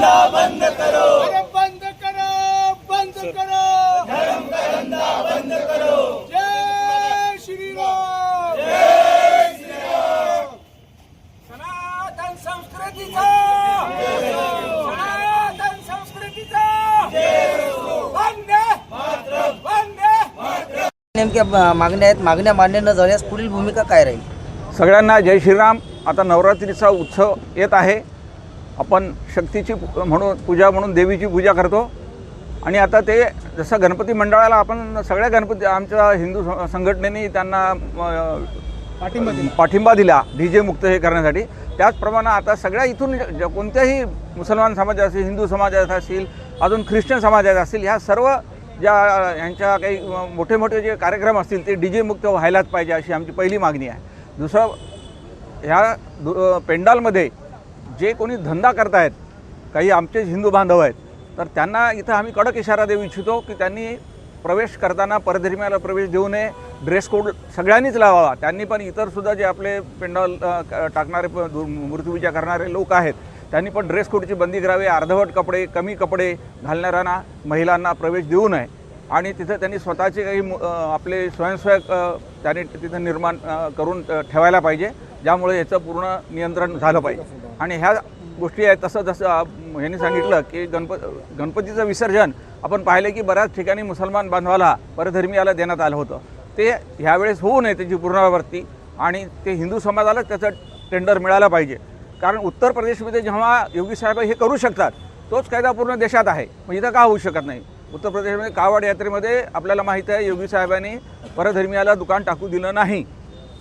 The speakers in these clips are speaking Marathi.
बंद करो। अरे बंद करो बंद करो। धर्म का धंधा बंद करो। जय श्री राम जय श्री राम सनातन संस्कृतीचा। सनातन संस्कृतीचा। वंदे वंदे नेमक्या मागण्या आहेत. मागण्या मान्य न झाल्यास पुढील भूमिका काय राहील? सगळ्यांना जय श्रीराम. आता नवरात्रीचा उत्सव येत आहे. आपण शक्तीची म्हणून पूजा म्हणून देवीची पूजा करतो. आणि आता ते जसं गणपती मंडळाला आपण सगळ्या गणपती आमच्या हिंदू स- संघटनेने त्यांना पाठिंबा दिला. पाठिंबा दिला डी जे मुक्त हे करण्यासाठी. त्याचप्रमाणे आता सगळ्या इथून कोणत्याही मुसलमान समाज असेल हिंदू समाजात असतील अजून ख्रिश्चन समाजात असतील ह्या सर्व ज्या यांच्या काही मोठे मोठे जे कार्यक्रम असतील ते डी जे मुक्त व्हायलाच पाहिजे अशी आमची पहिली मागणी आहे. दुसरं ह्या दु पेंडालमध्ये जे कोणी धंदा करतायत काही आमचेच हिंदू बांधव आहेत तर त्यांना इथं आम्ही कडक इशारा देऊ इच्छितो की त्यांनी प्रवेश करताना परधर्मियाला प्रवेश देऊ नये ड्रेस कोड सगळ्यांनीच लावावा. त्यांनी पण इतरसुद्धा जे आपले पेंडॉल टाकणारे प- करणारे लोक आहेत त्यांनी पण ड्रेस कोडची बंदी करावी अर्धवट कपडे कमी कपडे घालणाऱ्यांना महिलांना प्रवेश देऊ नये. आणि तिथं त्यांनी स्वतःचे काही आपले स्वयंसेवक त्यांनी तिथं निर्माण करून ठेवायला पाहिजे. ज्यामुळे याचं पूर्ण नियंत्रण झालं पाहिजे. आणि ह्या गोष्टी आहेत. तसं जसं ह्यांनी यांनी सांगितलं की गणप गणपतीचं विसर्जन आपण पाहिलं की बऱ्याच ठिकाणी मुसलमान बांधवाला परधर्मीयाला देण्यात आलं होतं. ते ह्यावेळेस होऊ नये त्याची पुनरावृत्ती आणि ते हिंदू समाजाला त्याचं टेंडर मिळालं पाहिजे. कारण उत्तर प्रदेशमध्ये जेव्हा योगी साहेब हे करू शकतात तोच कायदा पूर्ण देशात आहे. मग इथं का होऊ शकत नाही? उत्तर प्रदेशमध्ये कावड यात्रेमध्ये आपल्याला माहीत आहे योगी साहेबांनी परधर्मीयाला दुकान टाकू दिलं नाही.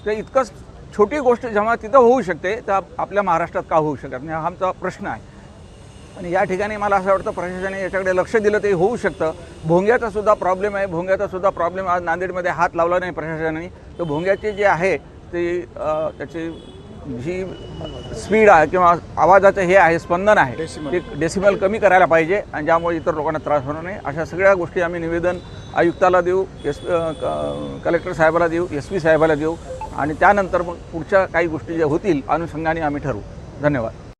ते इतकंच छोटी गोष्ट जेव्हा तिथं होऊ शकते तर आप- आपल्या महाराष्ट्रात का होऊ शकत नाही? हा आमचा प्रश्न आहे. आणि या ठिकाणी मला असं वाटतं प्रशासनाने याच्याकडे लक्ष दिलं ते होऊ शकतं. भोंग्याचा सुद्धा प्रॉब्लेम आहे. भोंग्याचा सुद्धा प्रॉब्लेम आज नांदेडमध्ये हात लावला नाही प्रशासनाने. तर भोंग्याचे जे आहे ते त्याची जी स्पीड आहे किंवा आवाजाचं हे आहे स्पंदन आहे ते डेसिमल कमी करायला पाहिजे आणि ज्यामुळे इतर लोकांना त्रास होणार नाही. अशा सगळ्या गोष्टी आम्ही निवेदन आयुक्ताला देऊ एस कलेक्टर साहेबाला देऊ एस पी साहेबाला देऊ. आणि त्यानंतर मग पुढच्या काही गोष्टी ज्या होतील अनुषंगाने आम्ही ठरवू. धन्यवाद.